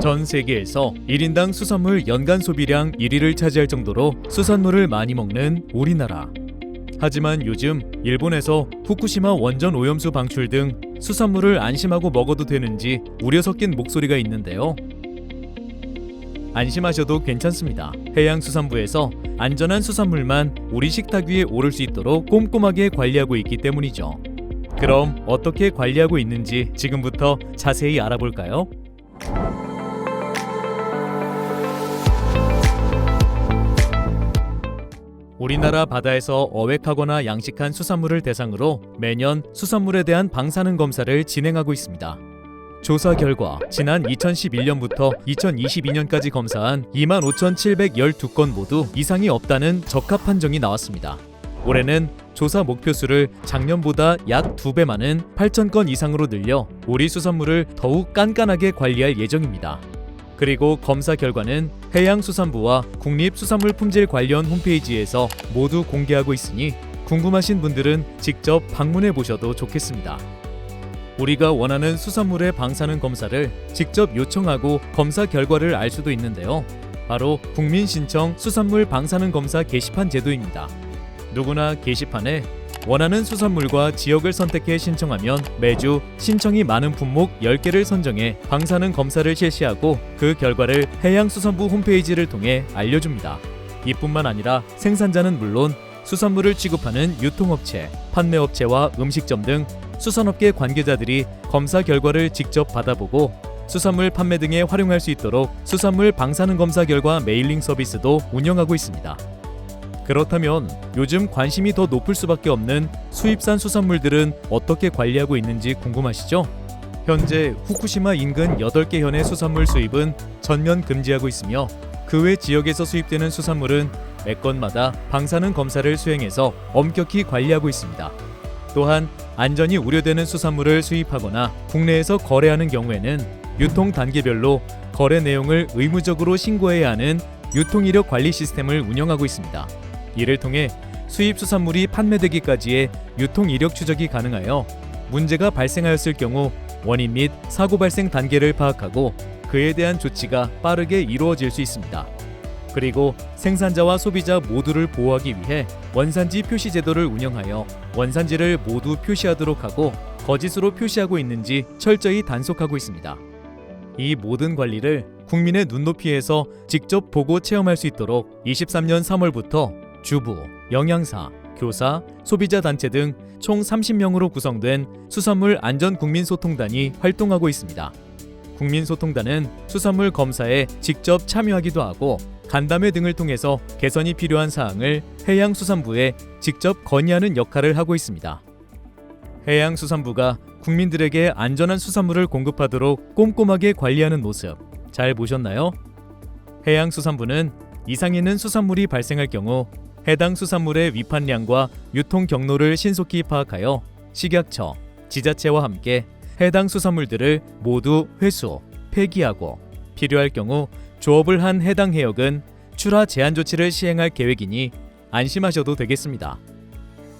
전 세계에서 1인당 수산물 연간 소비량 1위를 차지할 정도로 수산물을 많이 먹는 우리나라. 하지만 요즘 일본에서 후쿠시마 원전 오염수 방출 등 수산물을 안심하고 먹어도 되는지 우려 섞인 목소리가 있는데요. 안심하셔도 괜찮습니다. 해양수산부에서 안전한 수산물만 우리 식탁 위에 오를 수 있도록 꼼꼼하게 관리하고 있기 때문이죠. 그럼 어떻게 관리하고 있는지 지금부터 자세히 알아볼까요? 우리나라 바다에서 어획하거나 양식한 수산물을 대상으로 매년 수산물에 대한 방사능 검사를 진행하고 있습니다. 조사 결과 지난 2011년부터 2022년까지 검사한 25,712건 모두 이상이 없다는 적합 판정이 나왔습니다. 올해는 조사 목표 수를 작년보다 약 2배 많은 8,000건 이상으로 늘려 우리 수산물을 더욱 깐깐하게 관리할 예정입니다. 그리고 검사 결과는 해양수산부와 국립수산물품질 관련 홈페이지에서 모두 공개하고 있으니 궁금하신 분들은 직접 방문해 보셔도 좋겠습니다. 우리가 원하는 수산물의 방사능 검사를 직접 요청하고 검사 결과를 알 수도 있는데요. 바로 국민 신청 수산물 방사능 검사 게시판 제도입니다. 누구나 게시판에 원하는 수산물과 지역을 선택해 신청하면 매주 신청이 많은 품목 10개를 선정해 방사능 검사를 실시하고 그 결과를 해양수산부 홈페이지를 통해 알려줍니다. 이뿐만 아니라 생산자는 물론 수산물을 취급하는 유통업체, 판매업체와 음식점 등 수산업계 관계자들이 검사 결과를 직접 받아보고 수산물 판매 등에 활용할 수 있도록 수산물 방사능 검사 결과 메일링 서비스도 운영하고 있습니다. 그렇다면 요즘 관심이 더 높을 수밖에 없는 수입산 수산물들은 어떻게 관리하고 있는지 궁금하시죠? 현재 후쿠시마 인근 8개 현의 수산물 수입은 전면 금지하고 있으며 그 외 지역에서 수입되는 수산물은 매 건마다 방사능 검사를 수행해서 엄격히 관리하고 있습니다. 또한 안전이 우려되는 수산물을 수입하거나 국내에서 거래하는 경우에는 유통 단계별로 거래 내용을 의무적으로 신고해야 하는 유통 이력 관리 시스템을 운영하고 있습니다. 이를 통해 수입 수산물이 판매되기까지의 유통 이력 추적이 가능하여 문제가 발생하였을 경우 원인 및 사고 발생 단계를 파악하고 그에 대한 조치가 빠르게 이루어질 수 있습니다. 그리고 생산자와 소비자 모두를 보호하기 위해 원산지 표시 제도를 운영하여 원산지를 모두 표시하도록 하고 거짓으로 표시하고 있는지 철저히 단속하고 있습니다. 이 모든 관리를 국민의 눈높이에서 직접 보고 체험할 수 있도록 23년 3월부터 주부, 영양사, 교사, 소비자 단체 등 총 30명으로 구성된 수산물 안전 국민소통단이 활동하고 있습니다. 국민소통단은 수산물 검사에 직접 참여하기도 하고 간담회 등을 통해서 개선이 필요한 사항을 해양수산부에 직접 건의하는 역할을 하고 있습니다. 해양수산부가 국민들에게 안전한 수산물을 공급하도록 꼼꼼하게 관리하는 모습 잘 보셨나요? 해양수산부는 이상 있는 수산물이 발생할 경우 해당 수산물의 위판량과 유통 경로를 신속히 파악하여 식약처, 지자체와 함께 해당 수산물들을 모두 회수, 폐기하고 필요할 경우 조업을 한 해당 해역은 출하 제한 조치를 시행할 계획이니 안심하셔도 되겠습니다.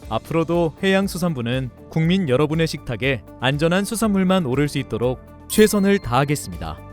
앞으로도 해양수산부는 국민 여러분의 식탁에 안전한 수산물만 오를 수 있도록 최선을 다하겠습니다.